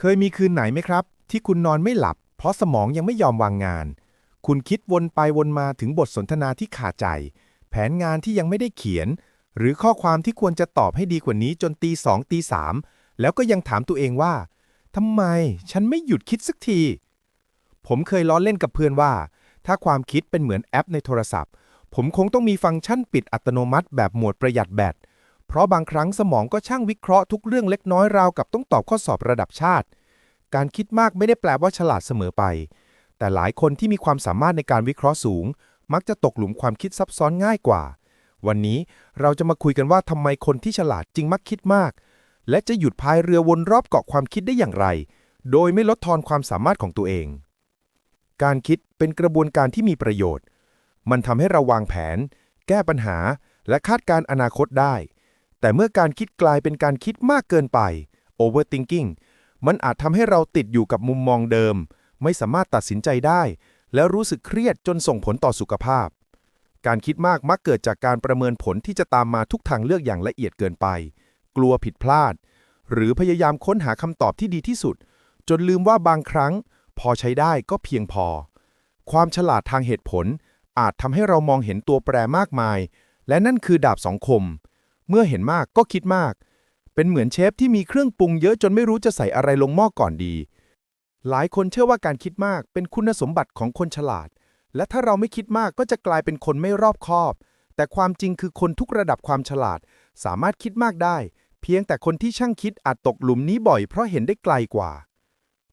เคยมีคืนไหนไหมครับ ที่คุณนอนไม่หลับ เพราะสมองยังไม่ยอมวางงาน คุณคิดวนไปวนมาถึงบทสนทนาที่ขาดใจ แผนงานที่ยังไม่ได้เขียน หรือข้อความที่ควรจะตอบให้ดีกว่านี้จนตีสองตีสามแล้วก็ยังถามตัวเองว่าทำไมฉันไม่หยุดคิดสักที ผมเคยล้อเล่นกับเพื่อนว่า ถ้าความคิดเป็นเหมือนแอปในโทรศัพท์ ผมคงต้องมีฟังก์ชันปิดอัตโนมัติแบบโหมดประหยัดแบต เพราะบางครั้งสมองก็ช่างวิเคราะห์ทุกเรื่องเล็กน้อยราวกับต้องตอบข้อสอบระดับชาติ การคิดมากไม่ได้แปลว่าฉลาดเสมอไป แต่หลายคนที่มีความสามารถในการวิเคราะห์สูง มักจะตกหลุมความคิดซับซ้อนง่ายกว่า วันนี้เราจะมาคุยกันว่าทำไมคนที่ฉลาดจึงมักคิดมาก และจะหยุดพายเรือวนรอบเกาะความคิดได้อย่างไร โดยไม่ลดทอนความสามารถของตัวเอง การคิดเป็นกระบวนการที่มีประโยชน์ มันทำให้เราวางแผน แก้ปัญหา และคาดการณ์อนาคตได้ แต่เมื่อการคิดกลายเป็นการคิดมากเกินไป overthinking มันอาจทำให้เราติดอยู่กับมุมมองเดิม ไม่สามารถตัดสินใจได้ และรู้สึกเครียดจนส่งผลต่อสุขภาพ การคิดมากมักเกิดจากการประเมินผลที่จะตามมาทุกทางเลือกอย่างละเอียดเกินไป กลัวผิดพลาด หรือพยายามค้นหาคำตอบที่ดีที่สุด จนลืมว่าบางครั้ง พอใช้ได้ก็เพียงพอ ความฉลาดทางเหตุผลอาจทำให้เรามองเห็นตัวแปรมากมาย และนั่นคือดาบสองคม เมื่อเห็นมากก็คิดมาก เป็นเหมือนเชฟที่มีเครื่องปรุงเยอะจนไม่รู้จะใส่อะไรลงหม้อก่อนดี หลายคนเชื่อว่าการคิดมากเป็นคุณสมบัติของคนฉลาด และถ้าเราไม่คิดมากก็จะกลายเป็นคนไม่รอบคอบ แต่ความจริงคือคนทุกระดับความฉลาด สามารถคิดมากได้ เพียงแต่คนที่ช่างคิดอาจตกหลุมนี้บ่อยเพราะเห็นได้ไกลกว่า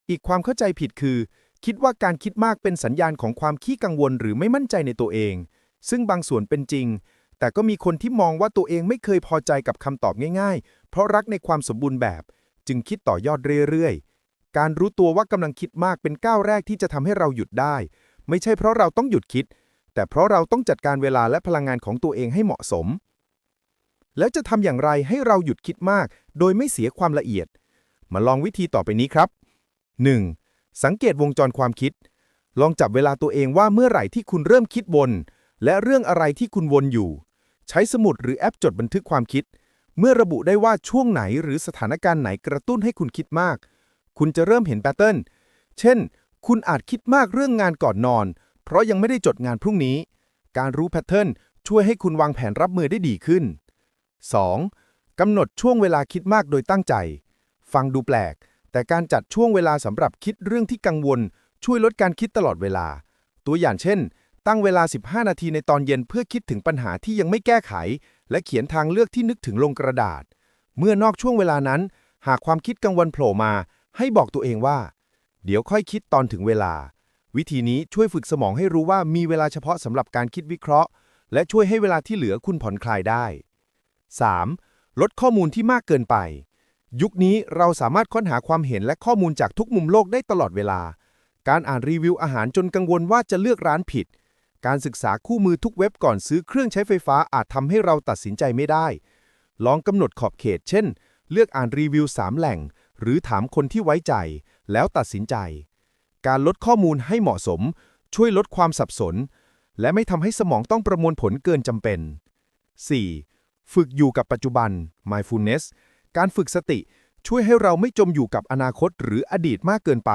อีกความเข้าใจผิดคือ คิดว่าการคิดมากเป็นสัญญาณของความขี้กังวลหรือไม่มั่นใจในตัวเอง ซึ่งบางส่วนเป็นจริง แต่ก็มีคนที่มองว่าตัวเองไม่เคยพอใจกับคำตอบง่ายๆ เพราะรักในความสมบูรณ์แบบ จึงคิดต่อยอดเรื่อยๆ การรู้ตัวว่ากำลังคิดมากเป็นก้าวแรกที่จะทำให้เราหยุดได้ ไม่ใช่เพราะเราต้องหยุดคิด แต่เพราะเราต้องจัดการเวลาและพลังงานของตัวเองให้เหมาะสม แล้วจะทำอย่างไรให้เราหยุดคิดมาก โดยไม่เสียความละเอียด มาลองวิธีต่อไปนี้ครับ 1. สังเกตวงจรความคิด ลองจับเวลาตัวเองว่าเมื่อไหร่ที่คุณเริ่มคิดวน และเรื่องอะไรที่คุณวนอยู่ ใช้สมุดหรือแอปจดบันทึกความคิด เมื่อระบุได้ว่าช่วงไหนหรือสถานการณ์ไหนกระตุ้นให้คุณคิดมาก คุณจะเริ่มเห็นแพทเทิร์น เช่น คุณอาจคิดมากเรื่องงานก่อนนอน เพราะยังไม่ได้จดงานพรุ่งนี้ การรู้แพทเทิร์นช่วยให้คุณวางแผนรับมือได้ดีขึ้น 2. กำหนดช่วงเวลาคิดมากโดยตั้งใจ ฟังดูแปลก แต่การจัดช่วงเวลาสำหรับคิดเรื่องที่กังวล ช่วยลดการคิดตลอดเวลา ตัวอย่างเช่น ตั้งเวลา 15 นาทีในตอนเย็นเพื่อคิดถึงปัญหาที่ยังไม่แก้ไข และเขียนทางเลือกที่นึกถึงลงกระดาษ เมื่อนอกช่วงเวลานั้น หากความคิดกังวลโผล่มา ให้บอกตัวเองว่า เดี๋ยวค่อยคิดตอนถึงเวลา วิธีนี้ช่วยฝึกสมองให้รู้ว่ามีเวลาเฉพาะสำหรับการคิดวิเคราะห์ และช่วยให้เวลาที่เหลือคุณผ่อนคลายได้ 3. ลดข้อมูลที่มากเกินไป ยุคนี้เราสามารถค้นหาความเห็นและข้อมูลจากทุกมุมโลกได้ตลอดเวลา การอ่านรีวิวอาหารจนกังวลว่าจะเลือกร้านผิด การศึกษาคู่มือทุกเว็บก่อนซื้อเครื่องใช้ไฟฟ้าอาจทำให้เราตัดสินใจไม่ได้ ลองกำหนดขอบเขต เช่น เลือกอ่านรีวิว 3 แหล่ง หรือถามคนที่ไว้ใจ แล้วตัดสินใจ การลดข้อมูลให้เหมาะสม ช่วยลดความสับสน และไม่ทำให้สมองต้องประมวลผลเกินจำเป็น 4. ฝึกอยู่กับปัจจุบัน mindfulness การฝึกสติช่วยให้เราไม่จมอยู่กับอนาคตหรืออดีตมากเกินไป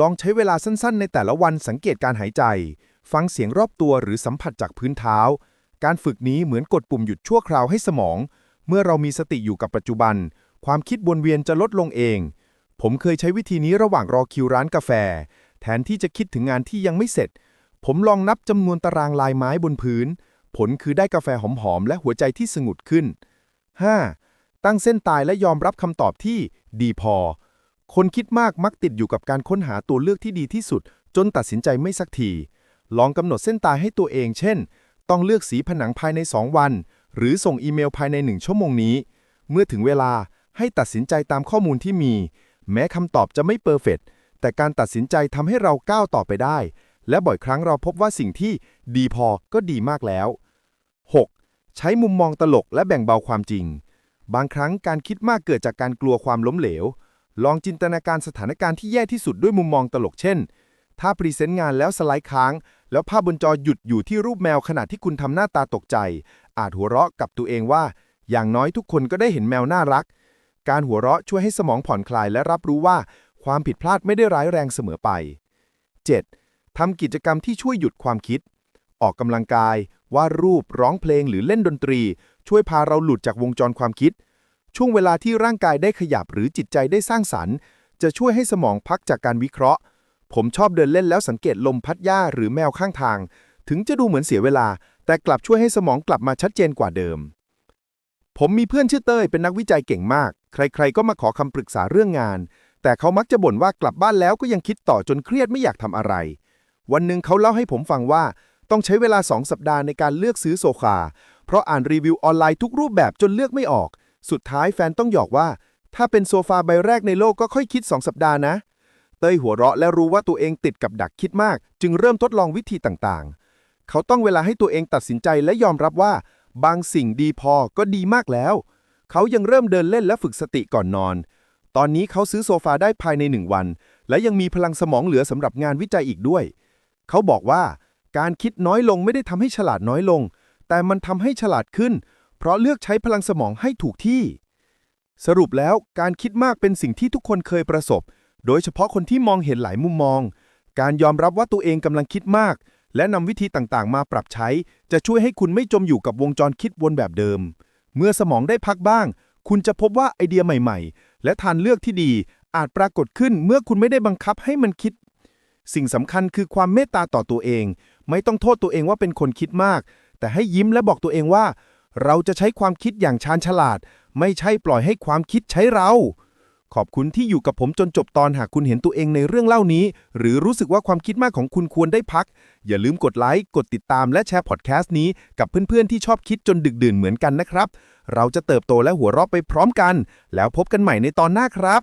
ลองใช้เวลาสั้นๆ ในแต่ละวันสังเกตการหายใจ ฟังเสียงรอบตัวหรือสัมผัสจากพื้นเท้า การฝึกนี้เหมือนกดปุ่มหยุดชั่วคราวให้สมอง เมื่อเรามีสติอยู่กับปัจจุบัน ความคิดวนเวียนจะลดลงเอง ผมเคยใช้วิธีนี้ระหว่างรอคิวร้านกาแฟ แทนที่จะคิดถึงงานที่ยังไม่เสร็จ ผมลองนับจำนวนตารางลายไม้บนพื้น ผลคือได้กาแฟหอมๆและหัวใจที่สงบขึ้น 5. ตั้งเส้นตายและยอมรับคำตอบที่ดีพอ คนคิดมากมักติดอยู่กับการค้นหาตัวเลือกที่ดีที่สุด จนตัดสินใจไม่สักที ลองกำหนดเส้นตายให้ตัวเอง เช่น ต้องเลือกสีผนังภายใน 2 วัน หรือส่งอีเมลภายใน 1 ชั่วโมงนี้ เมื่อถึงเวลาให้ตัดสินใจตามข้อมูลที่มี แม้คำตอบจะไม่เปอร์เฟกต์แต่การตัดสินใจทำให้เราก้าวต่อไปได้ และบ่อยครั้งเราพบว่าสิ่งที่ดีพอก็ดีมากแล้ว 6. ใช้มุมมองตลกและแบ่งเบาความจริง บางครั้งการคิดมากเกิดจากการกลัวความล้มเหลว ลองจินตนาการสถานการณ์ที่แย่ที่สุดด้วยมุมมองตลกเช่น ถ้าพรีเซนต์งานแล้วสไลด์ค้าง แล้วภาพบนจอหยุดอยู่ที่รูปแมวขณะที่คุณทำหน้าตาตกใจ อาจหัวเราะกับตัวเองว่า อย่างน้อยทุกคนก็ได้เห็นแมวน่ารัก การหัวเราะช่วยให้สมองผ่อนคลายและรับรู้ว่า ความผิดพลาดไม่ได้ร้ายแรงเสมอไป 7. ทำกิจกรรมที่ช่วยหยุดความคิด ออกกำลังกาย วาดรูป ร้องเพลงหรือเล่นดนตรี ช่วยพาเราหลุดจากวงจรความคิด ช่วงเวลาที่ร่างกายได้ขยับหรือจิตใจได้สร้างสรรค์ จะช่วยให้สมองพักจากการวิเคราะห์ ผมชอบเดินเล่นแล้วสังเกตลมพัดหญ้าหรือแมวข้างทาง ถึงจะดูเหมือนเสียเวลา แต่กลับช่วยให้สมองกลับมาชัดเจนกว่าเดิม ผมมีเพื่อนชื่อเต้ยเป็นนักวิจัยเก่งมาก ใครๆก็มาขอคำปรึกษาเรื่องงาน แต่เขามักจะบ่นว่ากลับบ้านแล้วก็ยังคิดต่อจนเครียดไม่อยากทำอะไร วันหนึ่งเขาเล่าให้ผมฟังว่าต้องใช้เวลา 2 สัปดาห์ในการเลือกซื้อโซฟาเพราะอ่านรีวิวออนไลน์ทุกรูปแบบจนเลือกไม่ออก สุดท้ายแฟนต้องหยอกว่า ถ้าเป็นโซฟาใบแรกในโลกก็ค่อยคิด 2 สัปดาห์นะ เต้ยหัวเราะและรู้ว่าตัวเองติดกับดักคิดมาก จึงเริ่มทดลองวิธีต่างๆ เขาต้องเวลาให้ตัวเองตัดสินใจและยอมรับว่า บางสิ่งดีพอก็ดีมากแล้ว เขายังเริ่มเดินเล่นและฝึกสติก่อนนอน ตอนนี้เขาซื้อโซฟาได้ภายในหนึ่งวัน และยังมีพลังสมองเหลือสำหรับงานวิจัยอีกด้วย เขาบอกว่า การคิดน้อยลงไม่ได้ทำให้ฉลาดน้อยลง แต่มันทำให้ฉลาดขึ้น เพราะเลือกใช้พลังสมองให้ถูกที่ สรุปแล้วการคิดมากเป็นสิ่งที่ทุกคนเคยประสบ โดยเฉพาะคนที่มองเห็นหลายมุมมอง การยอมรับว่าตัวเองกำลังคิดมาก และนำวิธีต่างๆ มาปรับใช้ จะช่วยให้คุณไม่จมอยู่กับวงจรคิดวนแบบเดิม เมื่อสมองได้พักบ้าง คุณจะพบว่าไอเดียใหม่ๆ และทางเลือกที่ดีอาจปรากฏขึ้นเมื่อคุณไม่ได้บังคับให้มันคิด สิ่งสำคัญคือความเมตตาต่อตัวเอง ไม่ต้องโทษตัวเองว่าเป็นคนคิดมาก แต่ให้ยิ้มและบอกตัวเองว่า เราจะใช้ความคิดอย่างชาญฉลาด ไม่ใช่ปล่อยให้ความคิดใช้เรา ขอบคุณที่อยู่กับผมจนจบตอนหากคุณเห็นตัวเองในเรื่องเล่านี้ หรือรู้สึกว่าความคิดมากของคุณควรได้พัก อย่าลืมกดไลค์ กดติดตามและแชร์พอดแคสต์นี้กับเพื่อนๆที่ชอบคิดจนดึกดื่นเหมือนกันนะครับ เราจะเติบโตและหัวเราะไปพร้อมกัน แล้วพบกันใหม่ในตอนหน้าครับ